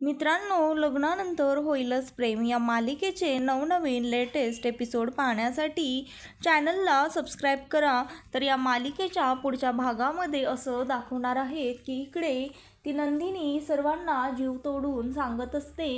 मित्रांनो लग्नानंतर होईलच प्रेम. या मालिकेचे नवनवीन लेटेस्ट एपिसोड पाहण्यासाठी चॅनलला सबस्क्राईब करा. तर या मालिकेच्या पुढच्या भागामध्ये असं दाखवणार आहेत की इकडे ती नंदिनी सर्वांना जीव तोडून सांगत असते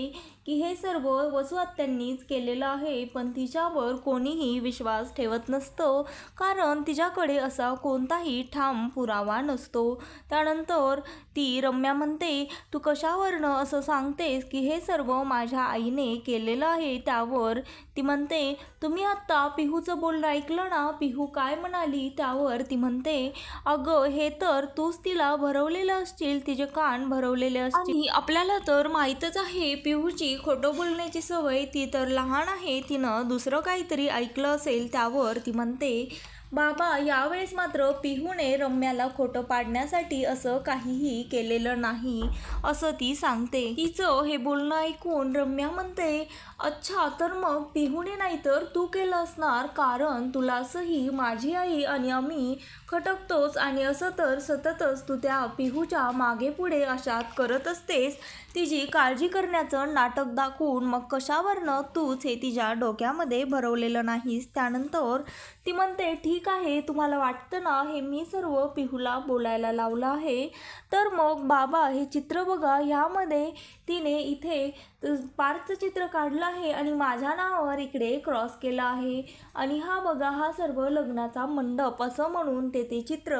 की हे सर्व वसुआत्यांनीच केलेलं आहे पण तिच्यावर कोणीही विश्वास ठेवत नसतं कारण तिच्याकडे असा कोणताही ठाम पुरावा नसतो. त्यानंतर ती रम्या म्हणते तू कशावरनं असं सांगतेस की हे सर्व माझ्या आईने केलेलं आहे? त्यावर ती म्हणते तुम्ही आत्ता पिहूचं बोलणं ऐकलं ना? पिहू काय म्हणाली? त्यावर ती म्हणते अगं हे तर तूच तिला भरवलेलं असशील तिचे कान भरवलेले असतील आपल्याला तर माहीतच आहे पिहूची खोटं बोलण्याची सवय ती तर लहान आहे तिनं दुसरं काहीतरी ऐकलं असेल त्यावर ती म्हणते बाबा यावेळेस मात्र पिहूने रम्याला खोटं पाडण्यासाठी असं काहीही केलेलं नाही असं ती सांगते. तिचं हे बोलणं ऐकून रम्या म्हणते अच्छा तर मग पिहूने नाही तर तू केलं असणार कारण तुला असंही माझी आई आणि आम्ही खटकतोच आणि असं तर सततच तू त्या पिहूच्या मागे पुढे अशात करत असतेस. तिची काळजी करण्याचं नाटक दाखवून मग कशावरनं तूच हे तिच्या डोक्यामध्ये भरवलेलं नाहीस? त्यानंतर ती म्हणते ठीक आहे तुम्हाला वाटतं ना हे मी सर्व पिहूला बोलायला लावलं आहे. तर मग बाबा हे चित्र बघा. ह्यामध्ये तिने इथे पार्कचं चित्र काढलं आहे आणि माझ्या नावावर इकडे क्रॉस केला आहे. आणि हा बघा हा सर्व लग्नाचा मंडप असं म्हणून ते ते चित्र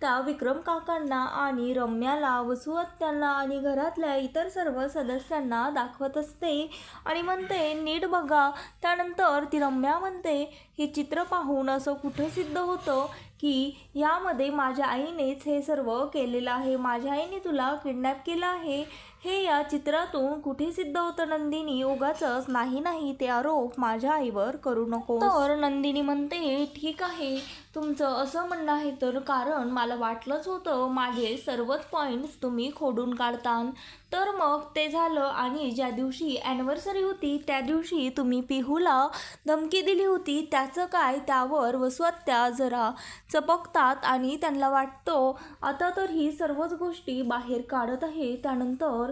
त्या विक्रम काकांना आणि रम्याला वसुहत्यांना आणि घरातल्या इतर सर्व सदस्यांना दाखवत असते आणि म्हणते नीट बघा. त्यानंतर ती रम्या म्हणते हे चित्र पाहून असं कुठे सिद्ध होतं की यामध्ये माझ्या आईनेच हे सर्व केलेलं आहे? माझ्या आईने तुला किडनॅप केलं आहे? हे या चित्रातून कुठे सिद्ध होतं नंदिनी? उगाच नाही नाही ते आरोप माझ्या आईवर करू नको तर नंदिनी म्हणते ठीक आहे तुमचं असं म्हणणं आहे तर कारण मला वाटलंच होतं माझे सर्वच पॉईंट्स तुम्ही खोडून काढतान. तर मग ते झालं आणि ज्या दिवशी ॲनिव्हर्सरी होती त्या दिवशी तुम्ही पिहूला धमकी दिली होती. त्याचं काय? त्यावर वसवत्या जरा चपकतात आणि त्यांना वाटतो आता तर ही सर्वच गोष्टी बाहेर काढत आहे. त्यानंतर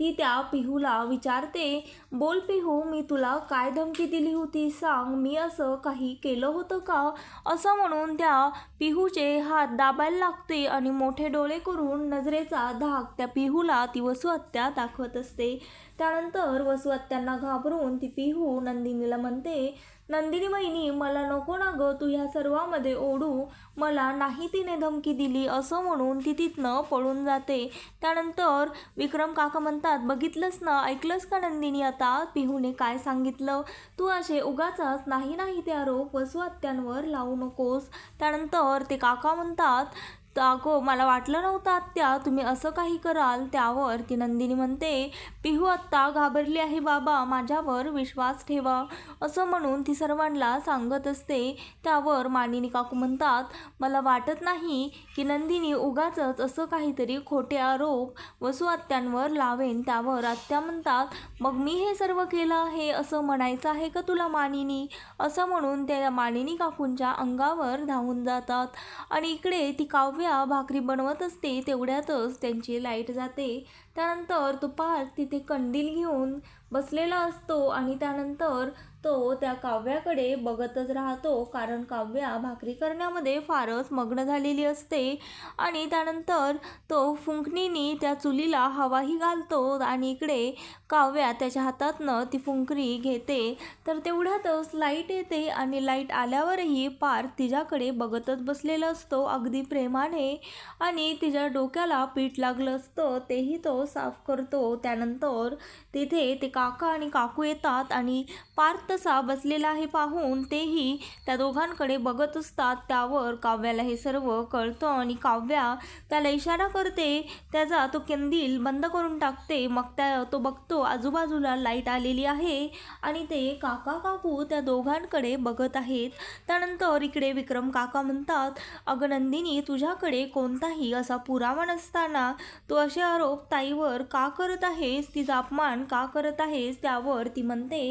ती त्या पिहूला विचारते बोल पिहू मी तुला काय धमकी दिली होती? सांग मी असं काही केलं होतं का? असं म्हणून त्या पिहूचे हात दाबायला लागते आणि मोठे डोळे करून नजरेचा धाक त्या पिहूला ती वसुहत्या दाखवत असते. त्यानंतर वसुहत्यांना घाबरून ती पिहू नंदिनीला म्हणते नंदिनी बहिणी मला नको ना गं तू ह्या सर्वामध्ये ओढू. मला नाही तिने धमकी दिली असं म्हणून ती तिथनं पळून जाते. त्यानंतर विक्रम काका म्हणतात बघितलंस ना ऐकलंस का नंदिनी आता? पिहूने काय सांगितलं? तू असे उगाचाच नाही नाही ते आरोप वसुआत्यांवर लावू नकोस. त्यानंतर ते काका म्हणतात अगो मला वाटलं नव्हतं आत्या तुम्ही असं काही कराल त्यावर ती नंदिनी म्हणते पिहू आत्ता घाबरली आहे बाबा माझ्यावर विश्वास ठेवा. असं म्हणून ती सर्वांना सांगत असते. त्यावर मानिनी काकू म्हणतात मला वाटत नाही की नंदिनी उगाच असं काहीतरी खोटे आरोप वसू आत्यांवर लावेन. त्यावर आत्या म्हणतात मग मी हे सर्व केलं आहे असं म्हणायचं आहे का तुला मानिनी? असं म्हणून त्या मानिनी काकूंच्या अंगावर धावून जातात. आणि इकडे ती काव्या भाकरी बनवत असते तेवढ्यातच त्यांची लाइट जाते. त्यानंतर तो तिथे कंदील घेऊन बसलेला असतो आणि त्यानंतर तो त्या काव्याकडे बघतच राहतो कारण काव्या भाकरी करण्यामध्ये फारच मग्न झालेली असते आणि त्यानंतर तो फुंकणीनी त्या चुलीला हवाही घालतो आणि इकडे काव्या त्याच्या हातातनं ती फुंकरी घेते. तर तेवढ्यातच लाइट येते आणि लाइट आल्यावरही पार तिच्याकडे बघतच बसलेला असतो अगदी प्रेमाने आणि तिच्या डोक्याला पीठ लागलं असतं तेही तो साफ करतो. त्यानंतर तिथे ते काका आणि काकू येतात आणि पार्थ तसा बसलेला आहे पाहून तेही त्या दोघांकडे बघत असतात. त्यावर काव्याला हे सर्व कळतं आणि काव्या त्याला इशारा करते. त्याचा तो कंदील बंद करून टाकते. मग त्या तो बघतो आजूबाजूला लाइट आलेली आहे आणि ते काका काकू त्या दोघांकडे बघत आहेत. त्यानंतर इकडे विक्रम काका म्हणतात अगं नंदिनी तुझ्याकडे कोणताही असा पुरावा नसताना तू असे आरोप ताईवर का करत आहेस? तिचा अपमान का करत आहेस? त्यावर ती म्हणते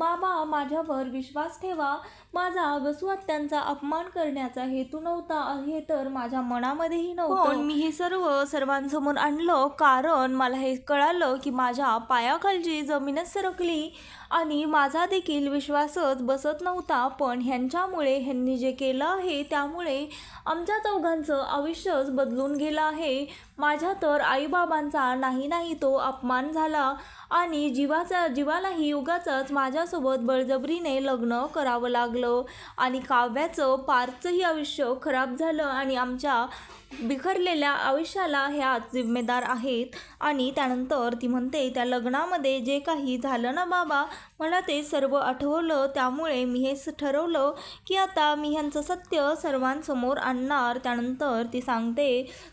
बाबा माझ्यावर विश्वास ठेवा. माझा वसुहत्यांचा अपमान करण्याचा हेतू नव्हता हे तर माझ्या मनामध्येही नव्हतं. पण मी हे सर्व सर्वांसमोर आणलं कारण मला हे कळालं की माझ्या पायाखालची जमीनच सरकली आणि माझा देखील विश्वासच बसत नव्हता. पण ह्यांच्यामुळे ह्यांनी जे केलं आहे त्यामुळे आमच्या चौघांचं आयुष्यच बदलून गेलं आहे. माझ्या तर आईबाबांचा नाही नाही तो अपमान झाला आणि जीवाचा जीवालाही उगाचाच माझ्यासोबत बळजबरीने लग्न करावं लागलं. आणि काव्याचं पारचंही आयुष्य खराब झालं आणि आमच्या बिखरलेल्या आयुष्याला ह्या जिम्मेदार आहेत. आणि त्यानंतर ती म्हणते त्या लग्नामध्ये जे काही झालं ना बाबा मला ते सर्व आठवलं त्यामुळे मी हे ठरवलं की आता मी ह्यांचं सत्य सर्वांसमोर आणणार. त्यानंतर ती सांगते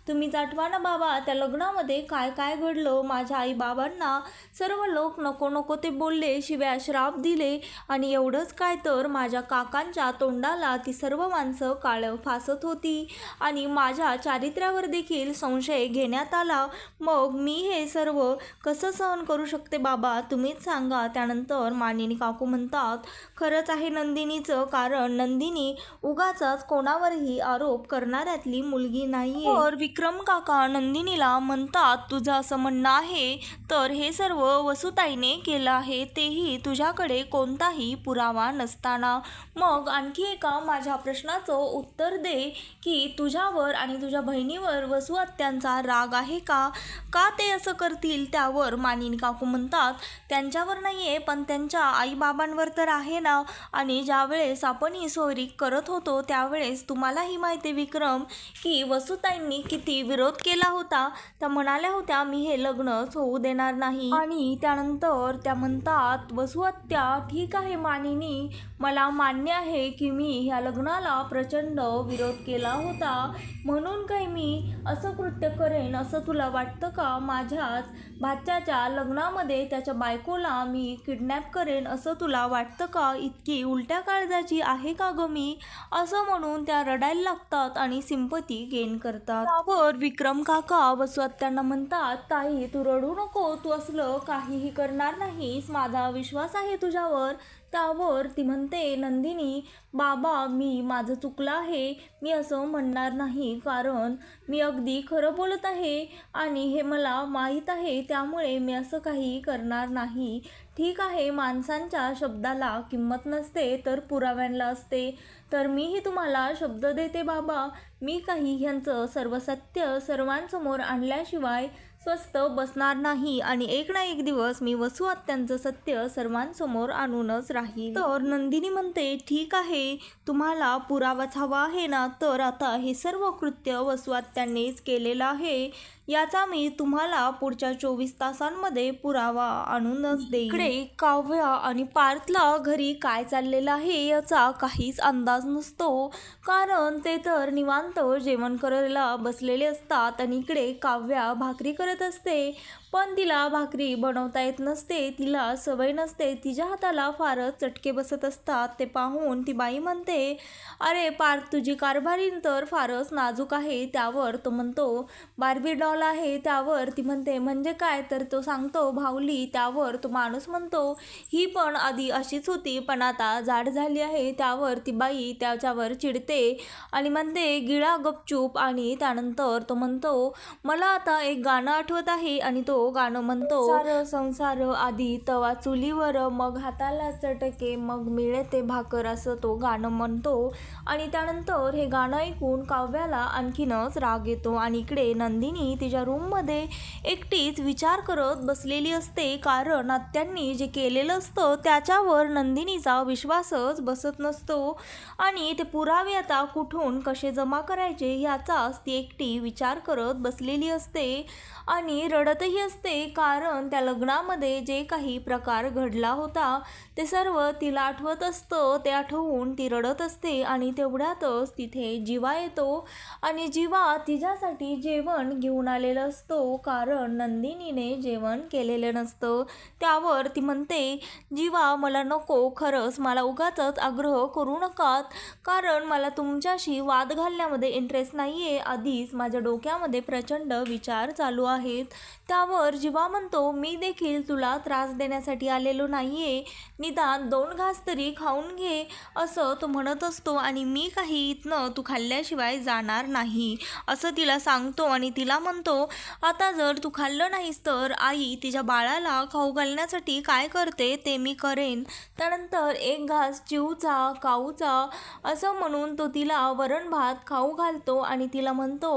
तुम्हीच आठवा ना बाबा त्या लग्नामध्ये काय काय घडलं? माझ्या आईबाबांना सर्व लोक नको नको ते बोलले शिव्या श्राप दिले. आणि एवढंच काय तर माझ्या काकांच्या तोंडाला ती सर्व माणसं काळं फासत होती. आणि माझ्या चारित्र्यावर देखील संशय घेण्यात आला. मग मी हे सर्व कसं सहन करू शकते बाबा? तुम्हीच सांगा. त्यानंतर मानिनी काकू म्हणतात खरंच आहे नंदिनीचं कारण नंदिनी उगाचाच कोणावरही आरोप करणाऱ्यातली मुलगी नाही तर विक्रम काका नंदिनीला म्हणतात तुझं असं म्हणणं आहे तर हे सर्व वसुताईने केलं आहे तेही तुझ्याकडे कोणताही पुरावा नसताना. मग आणखी एका माझ्या प्रश्नाचं उत्तर दे की तुझ्यावर आणि तुझ्या बहिणीवर वसुहत्यांचा राग आहे का? का ते असं करतील? त्यावर मानिनी काकू म्हणतात त्यांच्यावर नाही आहे पण त्यांच्या आईबाबांवर तर आहे ना? आणि ज्यावेळेस आपण ही सोयरी करत होतो त्यावेळेस तुम्हालाही माहिती विक्रम की वसुताईंनी किती विरोध केला होता? त्या म्हणाल्या होत्या मी हे लग्नच होऊ देणार नाही. आणि त्यानंतर त्या म्हणतात वसुहत्या ठीक आहे मानिनी मला मान्य आहे की मी ह्या लग्नाला प्रचंड विरोध केला होता. म्हणून काही मी असं कृत्य करेन असं तुला वाटतं का? माझ्याच भाच्याच्या लग्नामध्ये त्याच्या बायकोला मी किडनॅप करेन असं तुला वाटतं का? इतकी उलट्या काळजाची आहे का ग मी? असं म्हणून त्या रडायला लागतात आणि सिंपती गेन करतात. त्यावर विक्रम काका वसुहत्यांना म्हणतात ताई तू रडू नको. तू असलं काहीही करणार नाहीस. माझा विश्वास आहे तुझ्यावर. त्यावर ती म्हणते नंदिनी बाबा मी माझं चुकलं आहे. मी असं म्हणणार नाही. कारण मी अगदी खरं बोलत आहे आणि हे मला माहीत आहे. त्यामुळे मी असं काही करणार नाही. ठीक आहे माणसांच्या शब्दाला किंमत नसते तर पुराव्यांना असते. तर मीही तुम्हाला शब्द देते बाबा. मी काही ह्यांचं सर्व सत्य सर्वांसमोर आणल्याशिवाय स्वस्त बसणार नाही आणि एक ना एक दिवस मी वसुहत्यांचं सत्य सर्वांसमोर आणूनच राहील. तर नंदिनी म्हणते ठीक आहे तुम्हाला पुरावाच हवा आहे ना? तर आता हे सर्व कृत्य वसुआत्यांनीच केलेलं आहे. याचा मी तुम्हाला पुढच्या चोवीस तासांमध्ये पुरावा आणूनच देईन. इकडे काव्या आणि पार्थला घरी काय चाललेलं आहे याचा काहीच अंदाज नसतो. कारण ते तर निवांत जेवण करायला बसलेले असतात आणि इकडे काव्या भाकरी करत असते पण तिला भाकरी बनवता येत नसते तिला सवय नसते तिच्या हाताला फारच चटके बसत असतात. ते पाहून ती बाई म्हणते अरे पार तुझी कारभारीन तर फारच नाजूक आहे. त्यावर तो म्हणतो बार्बी डॉल आहे. त्यावर ती म्हणते म्हणजे काय? तर तो सांगतो भावली त्यावर तो माणूस म्हणतो ही पण आधी अशीच होती पण आता जाड झाली आहे. त्यावर ती बाई त्याच्यावर चिडते आणि म्हणते गिळा गपचूप. आणि त्यानंतर तो म्हणतो मला आता एक गाणं आठवत आहे. आणि तो गाणं म्हणतो. संसार संसार आधी तवा चुलीवर मग हाताला चटके मग मिळे ते भाकर असं तो गाणं म्हणतो. आणि त्यानंतर हे गाणं ऐकून काव्याला आणखीनच राग येतो. आणि इकडे नंदिनी तिच्या रूममध्ये एकटीच विचार करत बसलेली असते. कारण आत्यांनी जे केलेलं असतं त्याच्यावर नंदिनीचा विश्वासच बसत नसतो. आणि ते पुरावे आता कुठून कसे जमा करायचे याचाच ती एकटी विचार करत बसलेली असते. आणि रडतही असते कारण त्या लग्नामध्ये जे काही प्रकार घडला होता ते सर्व तिला आठवत असतं ते आठवून ती रडत असते आणि तेवढ्यातच तिथे जीवा येतो आणि जीवा तिच्यासाठी जेवण घेऊन आलेलं असतो कारण नंदिनीने जेवण केलेलं नसतं. त्यावर ती म्हणते जीवा मला नको खरंच मला उगाचच आग्रह करू नकात कारण मला तुमच्याशी वाद घालण्यामध्ये इंटरेस्ट नाही आहे आधीच माझ्या डोक्यामध्ये प्रचंड विचार चालू आहेत. त्यावर त्यावर जीवा म्हणतो मी देखील तुला त्रास देण्यासाठी आलेलो नाहीये. निदान दोन घास तरी खाऊन घे असं तो म्हणत असतो आणि मी काही इथनं तू खाल्ल्याशिवाय जाणार नाही असं तिला सांगतो आणि तिला म्हणतो आता जर तू खाल्लं नाहीस तर आई तिच्या बाळाला खाऊ घालण्यासाठी काय करते ते मी करेन. त्यानंतर एक घास चिवचा काऊचा असं म्हणून तो तिला वरण भात खाऊ घालतो आणि तिला म्हणतो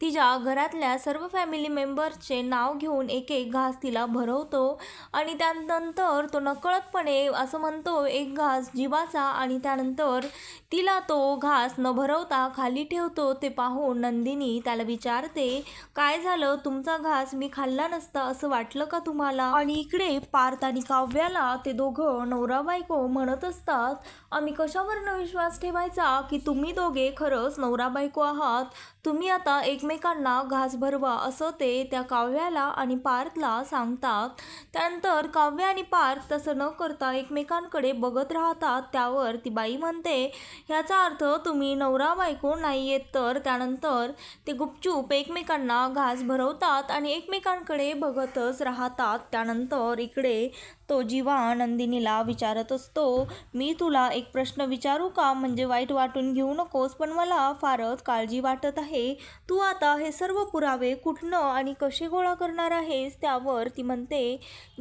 तिच्या घरातल्या सर्व फॅमिली मेंबर्सचे नाव घेऊन एक एक घास तिला भरवतो आणि त्यानंतर तो नकळतपणे असं म्हणतो एक घास जीवाचा आणि त्यानंतर तिला तो घास न भरवता खाली ठेवतो ते पाहून नंदिनी त्याला विचारते काय झालं? तुमचा घास मी खाल्ला नसता असं वाटलं का तुम्हाला आणि इकडे पार्थ आणि काव्याला ते दोघं नवरा बायको म्हणत असतात आम्ही कशावरनं विश्वास ठेवायचा की तुम्ही दोघे खरंच नवरा बायको आहात? तुम्ही आता एकमेकांना घास भरवा असं ते त्या काव्याला आणि पार्थला सांगतात. त्यानंतर काव्य आणि पार्थ तसं न करता एकमेकांकडे बघत राहतात. त्यावर ती बाई म्हणते ह्याचा अर्थ तुम्ही नवरा बायको नाही येत तर त्यानंतर ते गुपचूप एकमेकांना घास भरवतात आणि एकमेकांकडे बघतच राहतात. त्यानंतर इकडे तो जीवा नंदिनीला विचारत असतो मी तुला एक प्रश्न विचारू का? म्हणजे वाईट वाटून घेऊ नकोस पण मला फारच काळजी वाटत आहे. तू आता हे सर्व पुरावे कुठनं आणि कसे गोळा करणार आहेस त्यावर ती म्हणते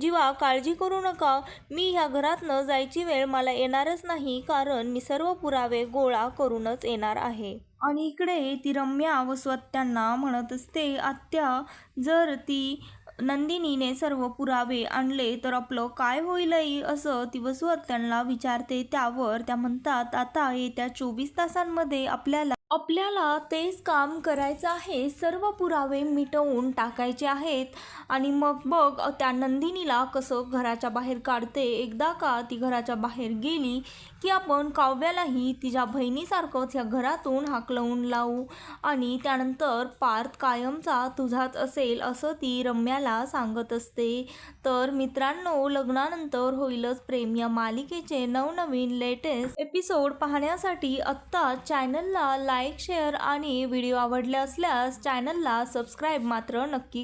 जीवा काळजी करू नका. मी ह्या घरातनं जायची वेळ मला येणारच नाही कारण मी सर्व पुरावे गोळा करूनच येणार आहे. आणि इकडे ती रम्या व त्यांना म्हणत असते आत्या जर ती नंदिनीने सर्व पुरावे आणले तर आपलं काय होईलही असं ती वसुहत्यांना विचारते. त्यावर त्या म्हणतात आता येत्या चोवीस तासांमध्ये आपल्याला आपल्याला तेच काम करायचं आहे सर्व पुरावे मिटवून टाकायचे आहेत. आणि मग बघ त्या नंदिनीला कसं घराच्या बाहेर काढते? एकदा का ती घराच्या बाहेर गेली की आपण काव्यालाही तिच्या बहिणीसारखंच या घरातून हाकलवून लावू? आणि त्यानंतर पार्थ कायमचा तुझाच असेल असं ती रम्याला सांगत असते. तर मित्रांनो लग्नानंतर होईलच प्रेम. या मालिकेचे नवनवीन लेटेस्ट एपिसोड पाहण्यासाठी आत्ता चॅनलला लाईक शेअर आणि व्हिडिओ आवडले असल्यास चॅनलला सबस्क्राईब मात्र नक्की